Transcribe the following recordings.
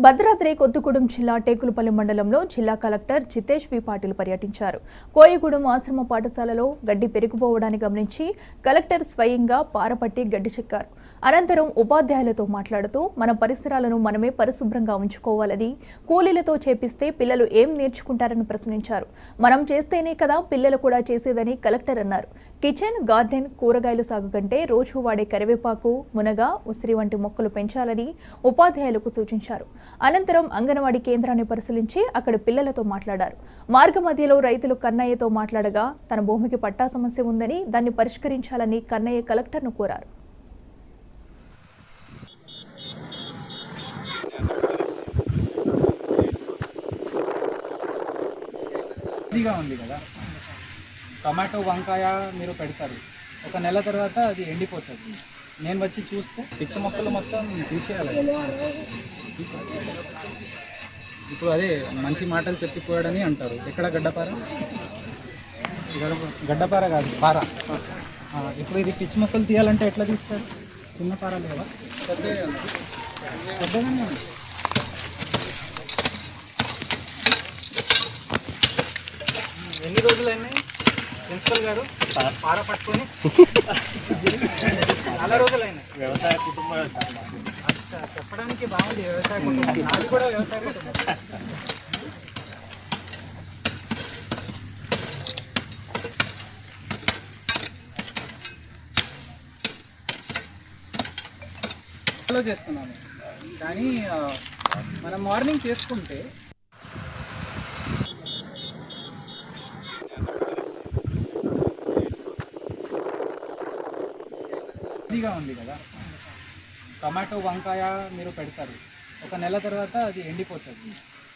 భద్రాద్రి కొత్తగూడెం జిల్లా టేకులపల్లి మండలంలో జిల్లా కలెక్టర్ జితేష్ వి పాటిల్ పర్యటించారు. కోయగూడెం ఆశ్రమ పాఠశాలలో గడ్డి పెరిగిపోవడాన్ని గమనించి కలెక్టర్ స్వయంగా పారపట్టి గడ్డి చెక్కారు. అనంతరం ఉపాధ్యాయులతో మాట్లాడుతూ మన పరిసరాలను మనమే పరిశుభ్రంగా ఉంచుకోవాలని కూలీలతో చేపిస్తే పిల్లలు ఏం నేర్చుకుంటారని ప్రశ్నించారు. మనం చేస్తేనే కదా పిల్లలు కూడా చేసేదని కలెక్టర్ అన్నారు. కిచెన్ గార్డెన్ కూరగాయలు సాగు కంటే రోజు వాడే కరివేపాకు మునగ ఉసిరి వంటి మొక్కలు పెంచాలని ఉపాధ్యాయులకు సూచించారు. అనంతరం అంగన్వాడీ కేంద్రాన్ని పరిశీలించి అక్కడ పిల్లలతో మాట్లాడారు. మార్గ మధ్యలో రైతులు కన్నయ్యతో మాట్లాడగా తన భూమికి పట్టా సమస్య ఉందని దాన్ని పరిష్కరించాలని కన్నయ్య కలెక్టర్ను కోరారు. ఉంది కదా? టమాటో వంకాయ మీరు పెడతారు. ఒక నెల తర్వాత అది ఎండిపోతుంది. నేను వచ్చి చూస్తే పిచ్చి మొక్కలు మొత్తం తీసేయాలి. ఇప్పుడు అదే మంచి మాటలు చెప్పిపోయాడని అంటారు. ఎక్కడ గడ్డపార? గడ్డపార కాదు పార. ఇప్పుడు ఇది పిచ్చి మొక్కలు తీయాలంటే ఎట్లా తీస్తారు? చిన్న పార లేదా? పెద్దగానే ఎన్ని రోజులైనాయి ప్రిన్సిపల్ గారు పార పట్టుకొని చాలా రోజులైనాయి వ్యవసాయ కుటుంబం చెప్పడానికి బాగుంది వ్యవసాయ కుటుంబం. నాది కూడా వ్యవసాయ కుటుంబం. చేస్తున్నాను. కానీ మనం మార్నింగ్ చేసుకుంటే ఈజీగా ఉంది కదా. టమాటో వంకాయ మీరు పెడతారు. ఒక నెల తర్వాత అది ఎండిపోతుంది.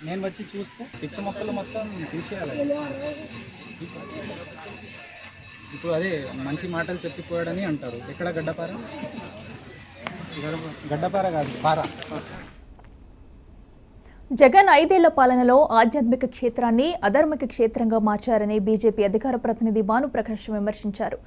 నేను వచ్చి చూస్తే పిచ్చి మొక్కలు మొత్తం తీసేయాలి. ఇప్పుడు అదే మంచి మాటలు చెప్పిపోయాడని అంటారు. ఎక్కడ గడ్డపార? గడ్డపార కాదు పార. జగన్ ఐదేళ్ళ పాలనలో ఆధ్యాత్మిక క్షేత్రాన్ని అధర్మిక క్షేత్రంగా మార్చారని బీజేపీ అధికార ప్రతినిధి భానుప్రకాష్ విమర్శించారు.